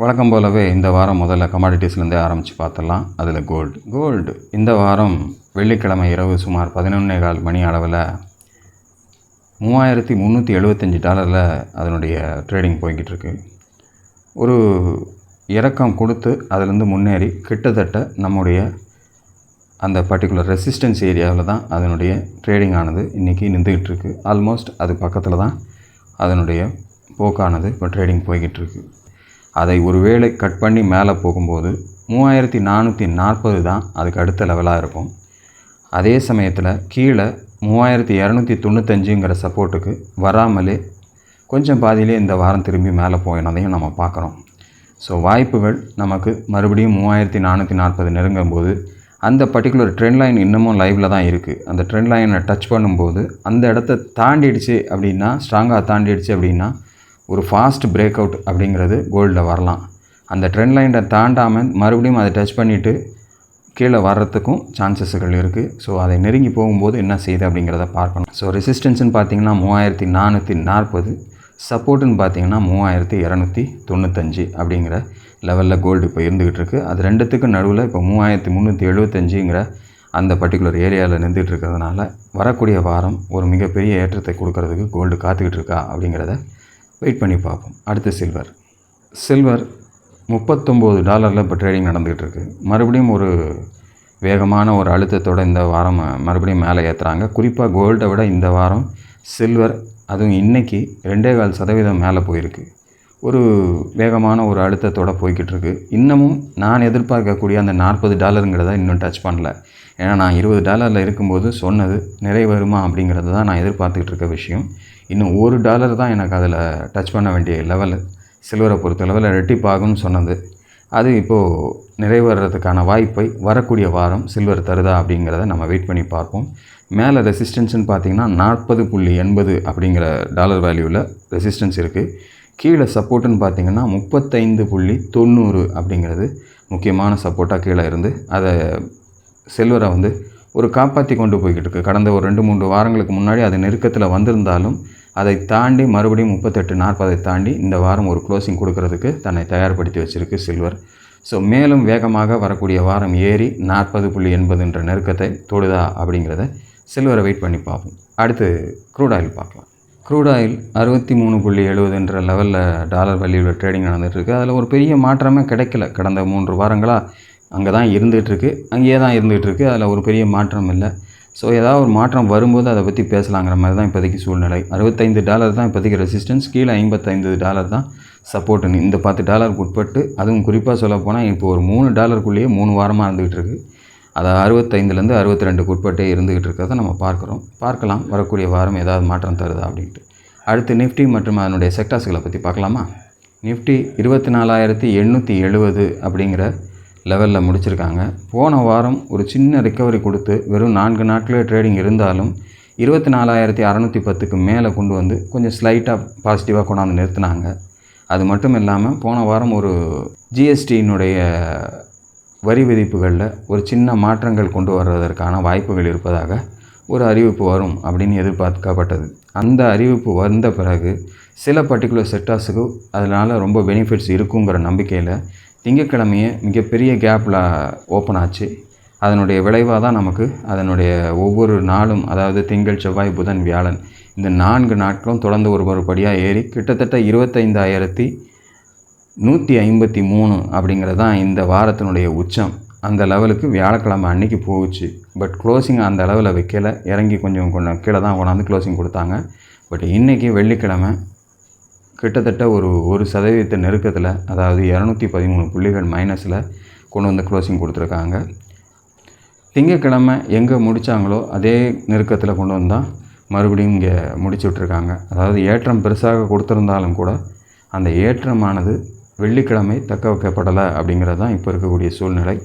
வழக்கம் போலவே இந்த வாரம் முதல்ல கமாடிட்டிஸ்லேருந்தே ஆரம்பித்து பார்த்துடலாம். அதில் கோல்டு கோல்டு இந்த வாரம் வெள்ளிக்கிழமை இரவு சுமார் பதினொன்னே கால் மணி அளவில் மூவாயிரத்தி முந்நூற்றி எழுபத்தஞ்சி டாலரில் அதனுடைய ட்ரேடிங் போய்கிட்டு இருக்கு. ஒரு இறக்கம் கொடுத்து அதுலேருந்து முன்னேறி கிட்டத்தட்ட நம்முடைய அந்த பர்டிகுலர் ரெசிஸ்டன்ஸ் ஏரியாவில் தான் அதனுடைய ட்ரேடிங் ஆனது இன்றைக்கி நின்றுக்கிட்டு இருக்குது ஆல்மோஸ்ட் அது பக்கத்தில் தான் அதனுடைய போக்கானது இப்போ ட்ரேடிங் போய்கிட்டு இருக்குது அதை ஒருவேளை கட் பண்ணி மேலே போகும்போது மூவாயிரத்தி நானூற்றி நாற்பது தான் அதுக்கு அடுத்த லெவலாக இருக்கும். அதே சமயத்தில் கீழே மூவாயிரத்தி இரநூத்தி தொண்ணூத்தஞ்சுங்கிற சப்போர்ட்டுக்கு வராமலே கொஞ்சம் பாதியிலே இந்த வாரம் திரும்பி மேலே போயினதையும் நம்ம பார்க்குறோம். ஸோ வாய்ப்புகள் நமக்கு மறுபடியும் மூவாயிரத்தி நானூற்றி நாற்பது நெருங்கும் போது அந்த பர்டிகுலர் ட்ரெண்ட் லைன் இன்னமும் லைவில் தான் இருக்குது அந்த ட்ரெண்ட் லைனை டச் பண்ணும்போது அந்த இடத்த தாண்டிடுச்சு அப்படின்னா ஸ்ட்ராங்காக தாண்டிடுச்சு அப்படின்னா ஒரு ஃபாஸ்ட் பிரேக் அவுட் அப்படிங்கிறது கோல்டில் வரலாம். அந்த ட்ரெண்ட் லைனை தாண்டாமல் மறுபடியும் அதை டச் பண்ணிவிட்டு கீழே வர்றதுக்கும் சான்சஸ்கள் இருக்குது ஸோ அதை நெருங்கி போகும்போது என்ன செய்யுது அப்படிங்கிறத பார்க்கணும். ஸோ ரெசிஸ்டன்ஸ்னு பார்த்தீங்கன்னா மூவாயிரத்தி நானூற்றி நாற்பது சப்போர்ட்டுன்னு பார்த்தீங்கன்னா மூவாயிரத்தி இரநூத்தி தொண்ணூத்தஞ்சு அப்படிங்கிற லெவலில் கோல்டு இப்போ இருந்துக்கிட்டு இருக்குது அது ரெண்டுத்துக்கும் நடுவில் இப்போ மூவாயிரத்தி முந்நூற்றி எழுபத்தஞ்சுங்கிற அந்த பர்டிகுலர் ஏரியாவில் நின்றுட்டு இருக்கிறதுனால வரக்கூடிய வாரம் ஒரு மிகப்பெரிய ஏற்றத்தை கொடுக்கறதுக்கு கோல்டு காத்துக்கிட்டு இருக்கா அப்படிங்கிறத வெயிட் பண்ணி பார்ப்போம். அடுத்து சில்வர் சில்வர் முப்பத்தொம்போது டாலரில் இப்போ ட்ரேடிங் நடந்துகிட்டு இருக்குது மறுபடியும் ஒரு வேகமான ஒரு அழுத்தத்தோடு இந்த வாரம் மறுபடியும் மேலே ஏற்றுறாங்க குறிப்பாக கோல்டை விட இந்த வாரம் சில்வர் அதுவும் இன்றைக்கி ரெண்டே கால் சதவீதம் மேலே போயிருக்கு. ஒரு வேகமான ஒரு அழுத்தத்தோடு போய்கிட்டு இருக்கு. இன்னமும் நான் எதிர்பார்க்கக்கூடிய அந்த நாற்பது டாலருங்கிறத இன்னும் டச் பண்ணல. ஏன்னா நான் இருபது டாலரில் இருக்கும்போது சொன்னது நிறைவேறுமா அப்படிங்கிறது தான் நான் எதிர்பார்த்துக்கிட்டு இருக்க விஷயம். இன்னும் ஒரு டாலர் தான் எனக்கு அதில் டச் பண்ண வேண்டிய லெவலு சில்வரை பொறுத்த லெவலில் ரெட்டிப்பாகும்னு சொன்னது. அது இப்போது நிறைவேறதுக்கான வாய்ப்பை வரக்கூடிய வாரம் சில்வர் தருதா அப்படிங்கிறத நம்ம வெயிட் பண்ணி பார்ப்போம். மேலே ரெசிஸ்டன்ஸ்னு பார்த்தீங்கன்னா நாற்பது புள்ளி எண்பது அப்படிங்கிற டாலர் வேல்யூவில் ரெசிஸ்டன்ஸ் இருக்குது கீழே சப்போர்ட்டுன்னு பார்த்தீங்கன்னா முப்பத்தைந்து புள்ளி தொண்ணூறு அப்படிங்கிறது முக்கியமான சப்போர்ட்டாக கீழே இருந்து அதை செல்வரை வந்து ஒரு காப்பாற்றி கொண்டு போய்கிட்டு இருக்கு. கடந்த ஒரு ரெண்டு மூன்று வாரங்களுக்கு முன்னாடி அது நெருக்கத்தில் வந்திருந்தாலும் அதை தாண்டி மறுபடியும் முப்பத்தெட்டு நாற்பதை தாண்டி இந்த வாரம் ஒரு க்ளோசிங் கொடுக்கறதுக்கு தன்னை தயார்படுத்தி வச்சுருக்கு சில்வர். ஸோ மேலும் வேகமாக வரக்கூடிய வாரம் ஏறி நாற்பது புள்ளி எண்பதுன்ற நெருக்கத்தை தொடுதா அப்படிங்கிறத சில்வரை வெயிட் பண்ணி பார்ப்போம். அடுத்து க்ரூட் ஆயில் பார்க்கலாம். க்ரூட் ஆயில் அறுபத்தி மூணு புள்ளி எழுபதுன்ற லெவலில் டாலர் வேல்யூவில் ட்ரேடிங் நடந்துகிட்ருக்கு அதில் ஒரு பெரிய மாற்றமே கிடைக்கல. கடந்த மூன்று வாரங்களாக அங்கே தான் இருந்துகிட்ருக்கு. அங்கேயே தான் இருந்துகிட்ருக்கு. அதில் ஒரு பெரிய மாற்றம் இல்லை. ஸோ ஏதாவது ஒரு மாற்றம் வரும்போது அதை பற்றி பேசலாங்கிற மாதிரி தான் இப்போதைக்கு சூழ்நிலை. அறுபத்தைந்து டாலர் தான் இப்போதைக்கு ரெசிஸ்டன்ஸ் கீழே ஐம்பத்தைந்து டாலர் தான் சப்போர்ட்டுன்னு இந்த பத்து டாலருக்கு உட்பட்டு அதுவும் குறிப்பாக சொல்ல போனால் இப்போ ஒரு மூணு டாலருக்குள்ளேயே மூணு வாரமாக இருந்துகிட்டு இருக்குது அதை அறுபத்தைந்துலேருந்து அறுபத்தி ரெண்டுக்கு உட்பட்டே இருந்துகிட்டு இருக்கிறத நம்ம பார்க்குறோம். பார்க்கலாம். வரக்கூடிய வாரம் ஏதாவது மாற்றம் தருதா அப்படின்ட்டு. அடுத்து நிஃப்டி மற்றும் அதனுடைய செக்டார்ஸ்களை பற்றி பார்க்கலாமா? நிஃப்டி இருபத்தி நாலாயிரத்தி எண்ணூற்றி எழுபது அப்படிங்கிற லெவலில் முடிச்சிருக்காங்க. போன வாரம் ஒரு சின்ன ரிக்கவரி கொடுத்து வெறும் நான்கு நாட்களே ட்ரேடிங் இருந்தாலும் இருபத்தி நாலாயிரத்தி அறநூற்றி பத்துக்கு மேலே கொண்டு வந்து கொஞ்சம் ஸ்லைட்டாக பாசிட்டிவாக கொண்டாந்து நிறுத்தினாங்க. அது மட்டும் இல்லாமல் போன வாரம் ஒரு ஜிஎஸ்டியினுடைய வரி விதிப்புகளில் ஒரு சின்ன மாற்றங்கள் கொண்டு வர்றதற்கான வாய்ப்புகள் இருப்பதாக ஒரு அறிவிப்பு வரும் அப்படின்னு எதிர்பார்க்கப்பட்டது. அந்த அறிவிப்பு வந்த பிறகு சில பர்டிகுலர் செக்டார்ஸுக்கு அதனால் ரொம்ப பெனிஃபிட்ஸ் இருக்குங்கிற நம்பிக்கையில் திங்கக்கிழமையே மிகப்பெரிய கேப்பில் ஓப்பன் ஆச்சு. அதனுடைய விளைவாக தான் நமக்கு அதனுடைய ஒவ்வொரு நாளும் அதாவது திங்கள் செவ்வாய் புதன் வியாழன் இந்த நான்கு நாட்களும் தொடர்ந்து ஒரு ஒரு படியாக ஏறி கிட்டத்தட்ட இருபத்தைந்தாயிரத்தி நூற்றி ஐம்பத்தி மூணு அப்படிங்கிறது தான் இந்த வாரத்தினுடைய உச்சம். அந்த லெவலுக்கு வியாழக்கிழமை அன்னைக்கு போச்சு. பட் க்ளோசிங் அந்த லெவலில் வைக்கல. இறங்கி கொஞ்சம் கொஞ்சம் கீழே தான் கொண்டாந்து க்ளோசிங் கொடுத்தாங்க. பட் இன்றைக்கி வெள்ளிக்கிழமை கிட்டத்தட்ட ஒரு ஒரு சதவீதத்தை நெருக்கத்தில் அதாவது இரநூத்தி பதிமூணு புள்ளிகள் மைனஸில் கொண்டு வந்து க்ளோசிங் கொடுத்துருக்காங்க. திங்கக்கிழமை எங்கே முடித்தாங்களோ அதே நெருக்கத்தில் கொண்டு வந்தால் மறுபடியும் இங்கே முடிச்சு விட்ருக்காங்க அதாவது ஏற்றம் பெருசாக கொடுத்துருந்தாலும் கூட அந்த ஏற்றமானது வெள்ளிக்கிழமை தக்க வைக்கப்படலை அப்படிங்கிறது தான் இப்போ இருக்கக்கூடிய சூழ்நிலை.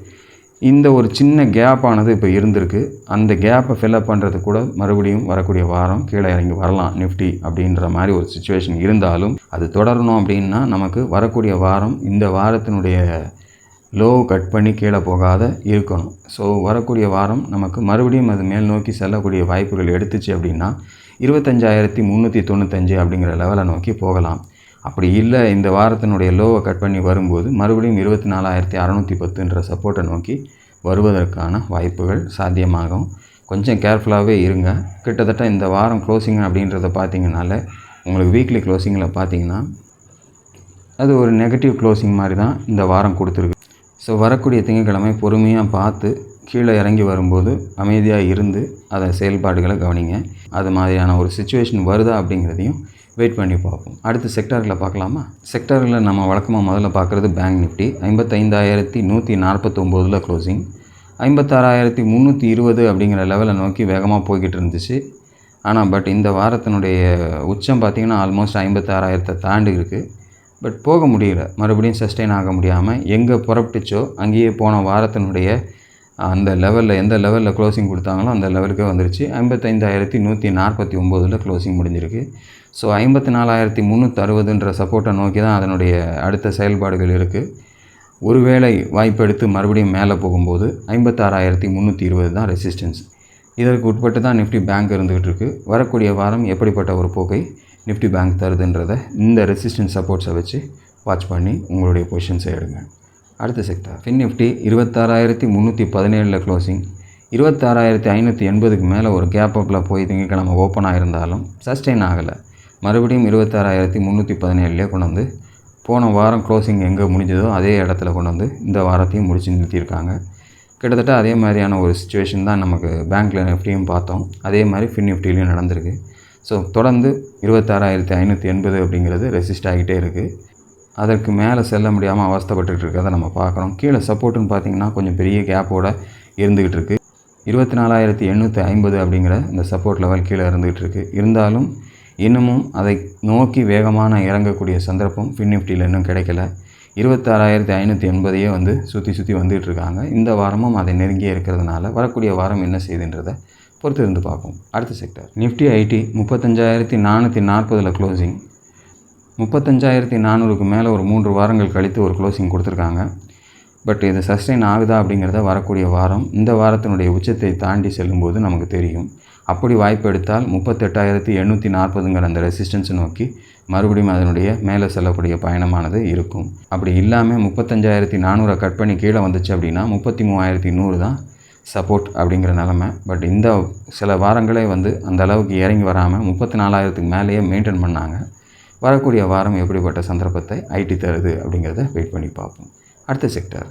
இந்த ஒரு சின்ன கேப்பானது இப்போ இருந்திருக்கு. அந்த கேப்பை ஃபில்அப் பண்ணுறது கூட மறுபடியும் வரக்கூடிய வாரம் கீழே இறங்கி வரலாம் நிஃப்டி அப்படின்ற மாதிரி ஒரு சுச்சுவேஷன் இருந்தாலும் அது தொடரணும் அப்படின்னா நமக்கு வரக்கூடிய வாரம் இந்த வாரத்தினுடைய லோ கட் பண்ணி கீழே போகாத இருக்கணும். ஸோ வரக்கூடிய வாரம் நமக்கு மறுபடியும் அது மேல் நோக்கி செல்லக்கூடிய வாய்ப்புகள் எடுத்துச்சு அப்படின்னா இருபத்தஞ்சாயிரத்தி முந்நூற்றி தொண்ணூத்தஞ்சு அப்படிங்கிற லெவலை நோக்கி போகலாம். அப்படி இல்லை இந்த வாரத்தினுடைய லோவை கட் பண்ணி வரும்போது மறுபடியும் இருபத்தி நாலாயிரத்தி அறநூற்றி பத்துன்ற சப்போர்ட்டை நோக்கி வருவதற்கான வாய்ப்புகள் சாத்தியமாகும். கொஞ்சம் கேர்ஃபுல்லாகவே இருங்க. கிட்டத்தட்ட இந்த வாரம் க்ளோசிங் அப்படின்றத பார்த்தீங்கனால உங்களுக்கு வீக்லி க்ளோசிங்கில் பார்த்தீங்கன்னா அது ஒரு நெகட்டிவ் க்ளோசிங் மாதிரி தான் இந்த வாரம் கொடுத்துருக்கு. ஸோ வரக்கூடிய திங்கட்கிழமை பொறுமையாக பார்த்து கீழே இறங்கி வரும்போது அமைதியாக இருந்து அதை செயல்பாடுகளை கவனிங்க. அது மாதிரியான ஒரு சுச்சுவேஷன் வருதா அப்படிங்கிறதையும் வெயிட் பண்ணி பார்ப்போம். அடுத்த செக்டார்களை பார்க்கலாமா? செக்டார்களில் நம்ம வழக்கமாக முதல்ல பார்க்குறது பேங்க் நிஃப்டி ஐம்பத்தைந்தாயிரத்தி நூற்றி நாற்பத்தொம்போதில் க்ளோசிங் ஐம்பத்தாறாயிரத்தி முந்நூற்றி இருபது அப்படிங்கிற லெவலை நோக்கி வேகமாக போய்கிட்டு இருந்துச்சு. ஆனால் பட் இந்த வாரத்தினுடைய உச்சம் பார்த்திங்கன்னா ஆல்மோஸ்ட் ஐம்பத்தாறாயிரத்தை தாண்டி இருக்குது பட் போக முடியல. மறுபடியும் சஸ்டெயின் ஆக முடியாமல் எங்கே புறப்பட்டுச்சோ அங்கேயே போன வாரத்தினுடைய அந்த லெவலில் எந்த லெவலில் க்ளோசிங் கொடுத்தாங்களோ அந்த லெவலுக்கே வந்துருச்சு. ஐம்பத்தைந்தாயிரத்தி நூற்றி நாற்பத்தி ஒம்போதில் க்ளோசிங் முடிஞ்சிருக்கு. ஸோ ஐம்பத்தி நாலாயிரத்தி முந்நூற்றி அறுபதுன்ற சப்போர்ட்டை நோக்கி தான் அதனுடைய அடுத்த செயல்பாடுகள் இருக்குது ஒருவேளை வாய்ப்பெடுத்து மறுபடியும் மேலே போகும்போது ஐம்பத்தாறாயிரத்தி முந்நூற்றி இருபது தான் ரெசிஸ்டன்ஸ் இதற்கு உட்பட்டு தான் நிஃப்டி பேங்க் இருந்துகிட்டு இருக்குது வரக்கூடிய வாரம் எப்படிப்பட்ட ஒரு போக்கை நிஃப்டி பேங்க் தருதுன்றதை இந்த ரெசிஸ்டன்ஸ் சப்போர்ட்ஸை வச்சு வாட்ச் பண்ணி உங்களுடைய பொசிஷன்ஸை எடுங்க. அடுத்த செக்டார் ஃபின் நிஃப்டி இருபத்தாறாயிரத்தி முந்நூற்றி பதினேழில் க்ளோசிங் இருபத்தாறாயிரத்தி ஐநூற்றி எண்பதுக்கு மேலே ஒரு கேப் அப்பில் போய் திங்கக்கிழமை ஓப்பன் ஆகிருந்தாலும் சஸ்டெயின் ஆகலை. மறுபடியும் இருபத்தாறாயிரத்தி முந்நூற்றி பதினேழுலேயே கொண்டு வந்து போன வாரம் க்ளோசிங் எங்கே முடிஞ்சதோ அதே இடத்துல கொண்டு வந்து இந்த வாரத்தையும் முடிச்சு நிறுத்தியிருக்காங்க. கிட்டத்தட்ட அதே மாதிரியான ஒரு சுச்சுவேஷன் தான் நமக்கு பேங்க்கில் நிஃப்டியும் பார்த்தோம். அதே மாதிரி ஃபின் நிஃப்டிலையும் நடந்திருக்கு. ஸோ தொடர்ந்து இருபத்தாறாயிரத்தி ஐநூற்றி எண்பது அப்படிங்கிறது ரெசிஸ்ட் ஆகிட்டே இருக்குது அதற்கு மேலே செல்ல முடியாமல் அவஸ்தப்பட்டுட்டு இருக்கிறத நம்ம பார்க்குறோம். கீழே சப்போர்ட்டுன்னு பார்த்தீங்கன்னா கொஞ்சம் பெரிய கேப்போட இருந்துக்கிட்டு இருக்குது இருபத்தி நாலாயிரத்தி எண்ணூற்றி ஐம்பது அப்படிங்கிற இந்த சப்போர்ட் லெவல் கீழே இருந்துகிட்டு இருக்குது இருந்தாலும் இன்னமும் அதை நோக்கி வேகமான இறங்கக்கூடிய சந்தர்ப்பம் ஃபின் நிஃப்டியில் இன்னும் கிடைக்கல. இருபத்தாறாயிரத்தி ஐநூற்றி எண்பதையே வந்து சுற்றி சுற்றி வந்துகிட்டு இருக்காங்க. இந்த வாரமும் அதை நெருங்கியே இருக்கிறதுனால வரக்கூடிய வாரம் என்ன செய்யுதுன்றதை பொறுத்து இருந்து பார்ப்போம். அடுத்த செக்டர் நிஃப்டி ஐடி முப்பத்தஞ்சாயிரத்தி நானூற்றி நாற்பதில் க்ளோசிங் முப்பத்தஞ்சாயிரத்தி நானூறுக்கு மேலே ஒரு மூன்று வாரங்கள் கழித்து ஒரு க்ளோசிங் கொடுத்துருக்காங்க. பட் இது சஸ்டெயின் ஆகுதா அப்படிங்கிறத வரக்கூடிய வாரம் இந்த வாரத்தினுடைய உச்சத்தை தாண்டி செல்லும்போது நமக்கு தெரியும். அப்படி வாய்ப்பு எடுத்தால் முப்பத்தெட்டாயிரத்தி எண்ணூற்றி நாற்பதுங்கிற அந்த ரெசிஸ்டன்ஸை நோக்கி மறுபடியும் அதனுடைய மேலே செல்லக்கூடிய பயணமானது இருக்கும். அப்படி இல்லாமல் முப்பத்தஞ்சாயிரத்தி நானூறை கட் பண்ணி கீழே வந்துச்சு அப்படின்னா முப்பத்தி மூவாயிரத்தி நூறு தான் சப்போர்ட் அப்படிங்கிற நிலமை. பட் இந்த சில வாரங்களே வந்து அந்த அளவுக்கு இறங்கி வராமல் முப்பத்தி நாலாயிரத்துக்கு மேலேயே மெயின்டைன் பண்ணாங்க. வரக்கூடிய வாரம் எப்படிப்பட்ட சந்தர்ப்பத்தை ஐடி தருது அப்படிங்கிறத வெயிட் பண்ணி பார்ப்போம். அடுத்த செக்டர்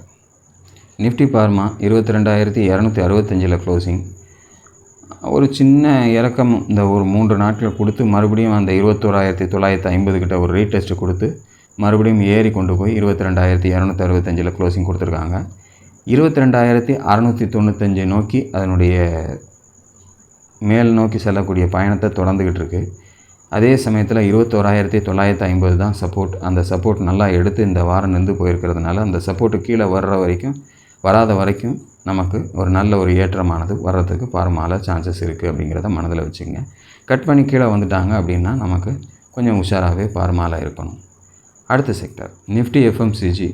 நிஃப்டி பார்மா இருபத்தி ரெண்டாயிரத்தி இரநூத்தி அறுபத்தஞ்சில் க்ளோசிங் ஒரு சின்ன இறக்கம் இந்த ஒரு மூன்று நாட்கள் கொடுத்து மறுபடியும் அந்த இருபத்தோராயிரத்தி தொள்ளாயிரத்தி ஐம்பது கிட்ட ஒரு ரீடெஸ்ட் கொடுத்து மறுபடியும் ஏறி கொண்டு போய் இருபத்தி ரெண்டாயிரத்தி இரநூத்தி அறுபத்தஞ்சில் க்ளோசிங் கொடுத்துருக்காங்க. இருபத்தி ரெண்டாயிரத்தி அறநூற்றி தொண்ணூத்தஞ்சை நோக்கி அதனுடைய மேல் நோக்கி செல்லக்கூடிய பயணத்தை தொடர்ந்துக்கிட்டு இருக்குது அதே சமயத்தில் இருபத்தோராயிரத்தி தொள்ளாயிரத்தி ஐம்பது தான் சப்போர்ட் அந்த சப்போர்ட் நல்லா எடுத்து இந்த வாரம் நின்று போயிருக்கிறதுனால அந்த சப்போர்ட்டு கீழே வர்ற வரைக்கும் வராத வரைக்கும் நமக்கு ஒரு நல்ல ஒரு ஏற்றமானது வர்றதுக்கு பாரமால சான்சஸ் இருக்குது அப்படிங்கிறத மனதில் வச்சுங்க கட் பண்ணி கீழே வந்துட்டாங்க அப்படின்னா நமக்கு கொஞ்சம் உஷாராகவே பாரமால இருக்கணும். அடுத்த செக்டர் நிஃப்டி எஃப்எம்சிஜி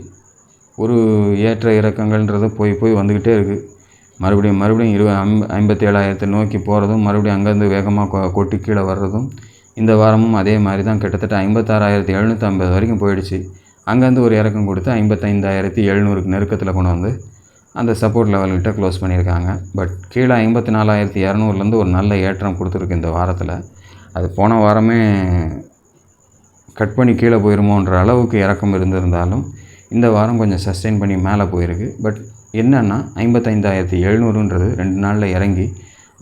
ஒரு ஏற்ற இறக்கங்கள்ன்றது போய் போய் வந்துக்கிட்டே இருக்குது மறுபடியும் மறுபடியும் இரு ஐம்ப ஐம்பத்தி ஏழாயிரத்தை நோக்கி போகிறதும் மறுபடியும் அங்கேருந்து வேகமாக கொ கொட்டி கீழே வர்றதும் இந்த வாரமும் அதே மாதிரி தான். கிட்டத்தட்ட ஐம்பத்தாறாயிரத்தி எழுநூற்றி ஐம்பது வரைக்கும் போயிடுச்சு. அங்கேருந்து ஒரு இறக்கம் கொடுத்து ஐம்பத்தைந்தாயிரத்தி எழுநூறுக்கு நெருக்கத்தில் கொண்டு வந்து அந்த சப்போர்ட் லெவல்கிட்ட க்ளோஸ் பண்ணியிருக்காங்க. பட் கீழே ஐம்பத்தி நாலாயிரத்தி இரநூறுலேருந்து ஒரு நல்ல ஏற்றம் கொடுத்துருக்கு இந்த வாரத்தில். அது போன வாரமே கட் பண்ணி கீழே போயிருமோன்ற அளவுக்கு இறக்கம் இருந்திருந்தாலும் இந்த வாரம் கொஞ்சம் சஸ்டெயின் பண்ணி மேலே போயிருக்கு. பட் என்னென்னா ஐம்பத்தைந்தாயிரத்தி எழுநூறுன்றது ரெண்டு நாளில் இறங்கி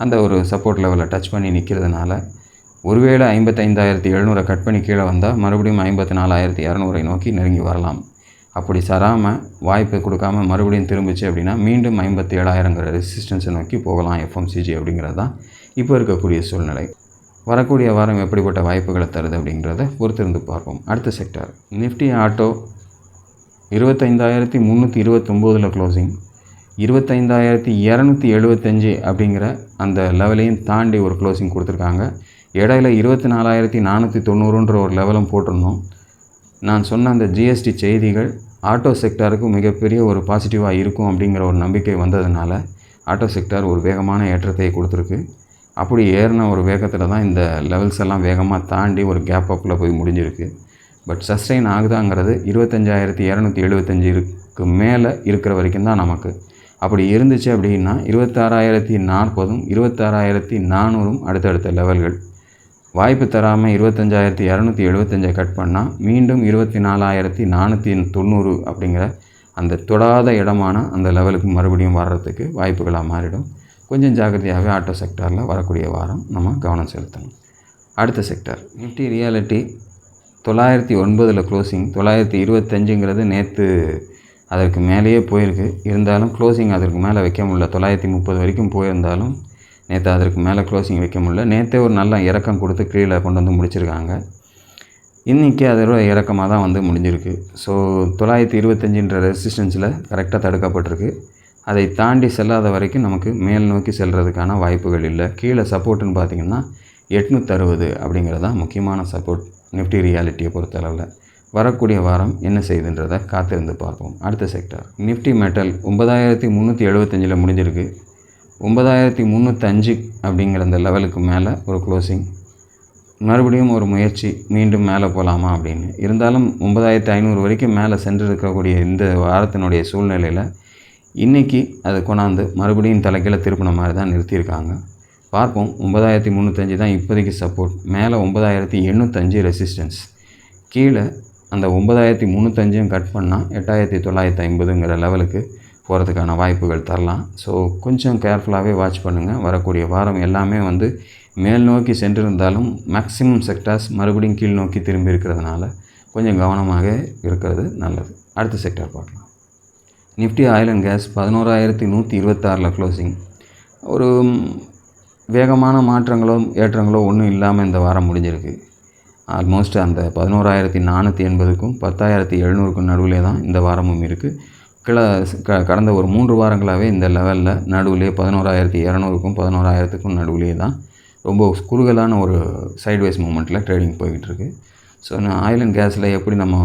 அந்த ஒரு சப்போர்ட் லெவலில் டச் பண்ணி நிற்கிறதுனால ஒருவேளை ஐம்பத்தைந்தாயிரத்தி எழுநூறை கட் பண்ணி கீழே வந்தால் மறுபடியும் ஐம்பத்தி நாலாயிரத்தி இரநூறை நோக்கி நெருங்கி வரலாம். அப்படி சராமல் வாய்ப்பு கொடுக்காம மறுபடியும் திரும்பிச்சு அப்படின்னா மீண்டும் ஐம்பத்தி ஏழாயிரங்கிற ரெசிஸ்டன்ஸை நோக்கி போகலாம் எஃப்எம்சிஜி அப்படிங்கிறது தான் இப்போ இருக்கக்கூடிய சூழ்நிலை. வரக்கூடிய வாரம் எப்படிப்பட்ட வாய்ப்புகளை தருது அப்படிங்கிறத பொறுத்திருந்து பார்ப்போம். அடுத்த செக்டார் நிஃப்டி ஆட்டோ இருபத்தைந்தாயிரத்தி முந்நூற்றி இருபத்தொம்போதில் க்ளோசிங் இருபத்தைந்தாயிரத்தி இரநூத்தி எழுபத்தஞ்சி அப்படிங்கிற அந்த லெவலையும் தாண்டி ஒரு க்ளோசிங் கொடுத்துருக்காங்க. இடையில இருபத்தி நாலாயிரத்தி நானூற்றி தொண்ணூறுன்ற ஒரு லெவலும் போட்டிருந்தோம். நான் சொன்ன அந்த ஜிஎஸ்டி செய்திகள் ஆட்டோ செக்டாருக்கு மிகப்பெரிய ஒரு பாசிட்டிவாக இருக்கும் அப்படிங்கிற ஒரு நம்பிக்கை வந்ததுனால ஆட்டோ செக்டார் ஒரு வேகமான ஏற்றத்தை கொடுத்துருக்கு. அப்படி ஏறின ஒரு வேகத்தில் தான் இந்த லெவல்ஸ் எல்லாம் வேகமாக தாண்டி ஒரு கேப் அப்பில் போய் முடிஞ்சிருக்கு. பட் சஸ்டெயின் ஆகுதாங்கிறது இருபத்தஞ்சாயிரத்தி இரநூத்தி எழுபத்தஞ்சிக்கு மேலே இருக்கிற வரைக்கும் தான் நமக்கு. அப்படி இருந்துச்சு அப்படின்னா இருபத்தாறாயிரத்தி நாற்பதும் இருபத்தாறாயிரத்தி நானூறும் அடுத்தடுத்த லெவல்கள் வாய்ப்பு தராமல் இருபத்தஞ்சாயிரத்தி இரநூத்தி எழுபத்தஞ்சை கட் பண்ணால் மீண்டும் இருபத்தி நாலாயிரத்தி நானூற்றி தொண்ணூறு அப்படிங்கிற அந்த தொடாத இடமான அந்த லெவலுக்கு மறுபடியும் வர்றதுக்கு வாய்ப்புகளாக மாறிடும். கொஞ்சம் ஜாக்கிரதையாகவே ஆட்டோ செக்டாரில் வரக்கூடிய வாரம் நம்ம கவனம் செலுத்தணும். அடுத்த செக்டார் நிஃப்டி ரியாலிட்டி தொள்ளாயிரத்தி ஒன்பதில் க்ளோசிங் தொள்ளாயிரத்தி இருபத்தஞ்சுங்கிறது நேற்று அதற்கு மேலேயே போயிருக்கு. இருந்தாலும் க்ளோசிங் அதற்கு மேலே வைக்க முடியல. தொள்ளாயிரத்தி முப்பது வரைக்கும் போயிருந்தாலும் நேற்று அதற்கு மேலே க்ளோசிங் வைக்க முடியல. நேற்றே ஒரு நல்ல இறக்கம் கொடுத்து கீழே கொண்டு வந்து முடிச்சிருக்காங்க. இன்றைக்கி அதோட இறக்கமாக தான் வந்து முடிஞ்சிருக்கு. ஸோ தொள்ளாயிரத்தி இருபத்தஞ்சின்ற ரெசிஸ்டன்ஸில் கரெக்டாக தடுக்கப்பட்டிருக்கு. அதை தாண்டி செல்லாத வரைக்கும் நமக்கு மேல் நோக்கி செல்கிறதுக்கான வாய்ப்புகள் இல்லை. கீழே சப்போர்ட்டுன்னு பார்த்தீங்கன்னா எட்நூற்றறுபது அப்படிங்கிறது தான் முக்கியமான சப்போர்ட் நிஃப்டி ரியாலிட்டியை பொறுத்தளவில். வரக்கூடிய வாரம் என்ன செய்யுதுன்றதை காத்திருந்து பார்ப்போம். அடுத்த செக்டார் நிஃப்டி மெட்டல் ஒன்பதாயிரத்தி முந்நூற்றி எழுபத்தஞ்சில் முடிஞ்சிருக்கு. ஒன்பதாயிரத்தி முந்நூற்றஞ்சு அப்படிங்கிற அந்த லெவலுக்கு மேலே ஒரு க்ளோசிங் மறுபடியும் ஒரு முயற்சி மீண்டும் மேலே போகலாமா அப்படின்னு. இருந்தாலும் ஒன்பதாயிரத்தி ஐநூறு வரைக்கும் மேலே சென்று இருக்கக்கூடிய இந்த வாரத்தினுடைய சூழ்நிலையில் இன்றைக்கி அதை கொண்டாந்து மறுபடியும் தலைக்கீழே திருப்பின மாதிரி தான் நிறுத்தியிருக்காங்க. பார்ப்போம் ஒன்பதாயிரத்தி முந்நூற்றஞ்சு தான் இப்போதைக்கு சப்போர்ட் மேலே ஒன்பதாயிரத்தி எண்ணூற்றஞ்சு ரெசிஸ்டன்ஸ் கீழே அந்த ஒன்பதாயிரத்தி முந்நூற்றஞ்சையும் கட் பண்ணால் எட்டாயிரத்தி தொள்ளாயிரத்தி ஐம்பதுங்கிற லெவலுக்கு போகிறதுக்கான வாய்ப்புகள் தரலாம். ஸோ கொஞ்சம் கேர்ஃபுல்லாகவே வாட்ச் பண்ணுங்கள் வரக்கூடிய வாரம் எல்லாமே வந்து மேல் நோக்கி சென்றிருந்தாலும் மேக்ஸிமம் செக்டார்ஸ் மறுபடியும் கீழ் நோக்கி திரும்பி இருக்கிறதுனால கொஞ்சம் கவனமாக இருக்கிறது நல்லது. அடுத்த செக்டார் பார்க்கலாம். நிஃப்டி ஆயில் அண்ட் கேஸ் பதினோராயிரத்தி நூற்றி இருபத்தாறில் க்ளோசிங் ஒரு வேகமான மாற்றங்களோ ஏற்றங்களோ ஒன்றும் இல்லாமல் இந்த வாரம் முடிஞ்சிருக்கு. ஆல்மோஸ்ட் அந்த பதினோராயிரத்தி நானூற்றி எண்பதுக்கும் பத்தாயிரத்தி எழுநூறுக்கும் நடுவிலே தான் இந்த வாரமும் இருக்குது கிள க கடந்த ஒரு மூன்று வாரங்களாகவே இந்த லெவலில் நடுவுலேயே பதினோராயிரத்தி இரநூறுக்கும் பதினோராயிரத்துக்கும் நடுவுலேயே தான் ரொம்ப குறுகலான ஒரு சைட்வைஸ் மூமெண்ட்டில் ட்ரேடிங் போய்கிட்டுருக்கு ஸோ ஸோ ஆயில் அண்ட் கேஸில் எப்படி நம்ம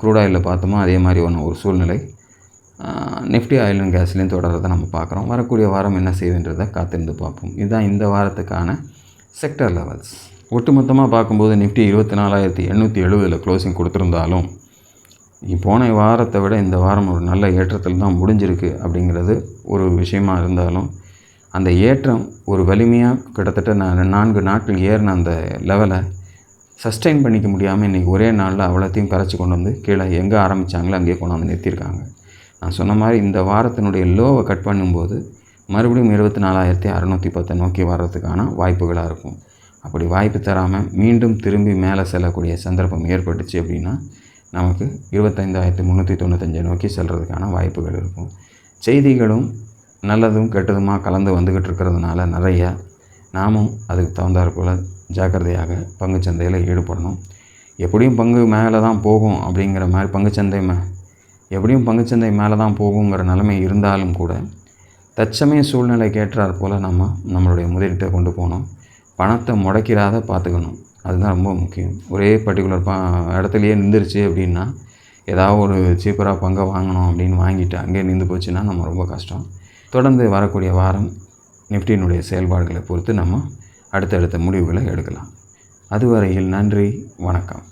க்ரூட் ஆயிலில் பார்த்தோமோ அதே மாதிரி ஒன்று ஒரு சூழ்நிலை நிஃப்டி ஆயில் அண்ட் கேஸ்லேயும் தொடர்றதை நம்ம பார்க்குறோம். வரக்கூடிய வாரம் என்ன செய்யுதுன்றதை காத்திருந்து பார்ப்போம். இதுதான் இந்த வாரத்துக்கான செக்டர் லெவல்ஸ் ஒட்டுமொத்தமாக பார்க்கும்போது நிஃப்டி இருபத்தி நாலாயிரத்தி எண்ணூற்றி எழுபதில் க்ளோசிங் கொடுத்துருந்தாலும் போன வாரத்தை விட இந்த வாரம் ஒரு நல்ல ஏற்றத்தில் தான் முடிஞ்சிருக்கு அப்படிங்கிறது ஒரு விஷயமா இருந்தாலும் அந்த ஏற்றம் ஒரு வலிமையாக கிட்டத்தட்ட நான் நான்கு நாட்கள் ஏறின அந்த லெவலை சஸ்டெயின் பண்ணிக்க முடியாமல் இன்றைக்கி ஒரே நாளில் அவ்வளோத்தையும் கரைச்சி கொண்டு வந்து கீழே எங்கே ஆரம்பித்தாங்களோ அங்கேயே கொண்டு வந்து நிறுத்தியிருக்காங்க நான் சொன்ன மாதிரி இந்த வாரத்தினுடைய லோவை கட் பண்ணும்போது மறுபடியும் இருபத்தி நாலாயிரத்தி அறநூற்றி பத்தை நோக்கி வர்றதுக்கான வாய்ப்புகளாக இருக்கும். அப்படி வாய்ப்பு தராமல் மீண்டும் திரும்பி மேலே செல்லக்கூடிய சந்தர்ப்பம் ஏற்பட்டுச்சு அப்படின்னா நமக்கு இருபத்தைந்தாயிரத்தி முந்நூற்றி தொண்ணூத்தஞ்சை நோக்கி செல்கிறதுக்கான வாய்ப்புகள் இருக்கும். செய்திகளும் நல்லதும் கெட்டதுமாக கலந்து வந்துக்கிட்டு இருக்கிறதுனால நிறைய நாமும் அதுக்கு தகுந்தாற்போல் ஜாக்கிரதையாக ஜாக்கிரதையாக பங்குச்சந்தையில் ஈடுபடணும். எப்படியும் பங்கு மேலே தான் போகும் அப்படிங்கிற மாதிரி பங்குச்சந்தை மே எப்படியும் பங்குச்சந்தை மேலே தான் போகுங்கிற நிலைமை இருந்தாலும் கூட தற்சமய சூழ்நிலைக்கு ஏற்றாற் போல் நம்ம நம்மளுடைய முதலீட்டை கொண்டு போகணும். பணத்தை முடக்கிறாத பார்த்துக்கணும் அதுதான் ரொம்ப முக்கியம். ஒரே பர்டிகுலர் பா இடத்துலையே நின்றுருச்சு அப்படின்னா ஏதாவது ஒரு சீப்பராக பங்கை வாங்கணும் அப்படின்னு வாங்கிட்டு அங்கேயே நின்று போச்சுன்னா நம்ம ரொம்ப கஷ்டம். தொடர்ந்து வரக்கூடிய வாரம் நிஃப்டியினுடைய செயல்பாடுகளை பொறுத்து நம்ம அடுத்தடுத்த முடிவுகளை எடுக்கலாம். அதுவரையில் நன்றி வணக்கம்.